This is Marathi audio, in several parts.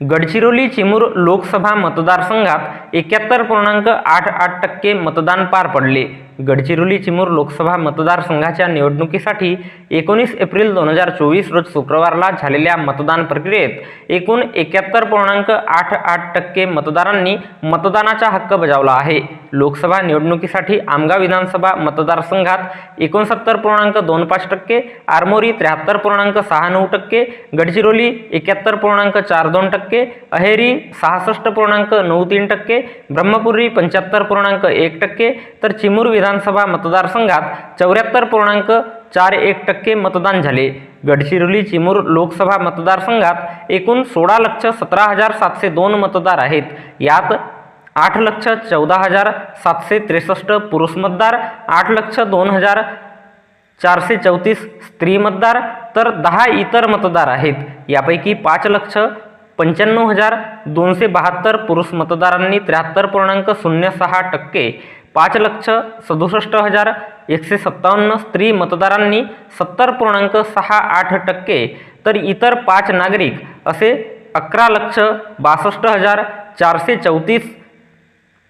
गडचिरोली चिमूर लोकसभा मतदारसंघात एक्याहत्तर पूर्णांक आठ आठ टक्के मतदान पार पडले. गडचिरोली चिमूर लोकसभा मतदारसंघाच्या निवडणुकीसाठी एकोणीस एप्रिल दोन हजार चोवीस रोज शुक्रवारला झालेल्या मतदान प्रक्रियेत एकूण एकाहत्तर पूर्णांक आठ आठ टक्के मतदारांनी मतदानाचा हक्क बजावला आहे. लोकसभा निवडणुकीसाठी आमगाव विधानसभा मतदारसंघात एकोणसत्तर पूर्णांक दोन पाच टक्के आरमोरी त्र्याहत्तर पूर्णांक सहा नऊ टक्के गडचिरोली एकाहत्तर पूर्णांक चार दोन टक्के अहेरी सहासष्ट पूर्णांक नऊ तीन टक्के ब्रह्मपुरी पंच्याहत्तर पूर्णांक एक टक्के तर चिमूर विधान विधानसभा मतदारसंघात चौऱ्याहत्तर पूर्णांक चार एक टक्के मतदान झाले. गडचिरोली चिमूर लोकसभा मतदारसंघात एकूण सोळा लक्ष सतरा हजार सातशे दोन मतदार आहेत. यात आठ लक्ष चौदा हजार सातशे त्रेसष्ट पुरुष मतदार आठ लक्ष दोन हजार चारशे चौतीस स्त्री मतदार तर दहा इतर मतदार आहेत. यापैकी पाच लक्ष पंच्याण्णव हजार दोनशे बहात्तर पुरुष मतदारांनी त्र्याहत्तर पूर्णांक शून्य सहा टक्के पाच लक्ष सदुसष्ट हजार एकशे सत्तावन्न स्त्री मतदारांनी सत्तर पूर्णांक सहा आठ टक्के तर इतर पाच नागरिक असे अकरा लक्ष बासष्ट हजार चारशे चौतीस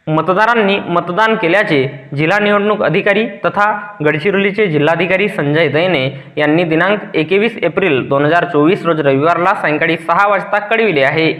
मतदारांनी मतदान केल्याचे जिल्हा निवडणूक अधिकारी तथा गडचिरोलीचे जिल्हाधिकारी संजय दैने यांनी दिनांक एकवीस एप्रिल दोन हजार चोवीस रोज रविवारला सायंकाळी सहा वाजता कळविले आहे.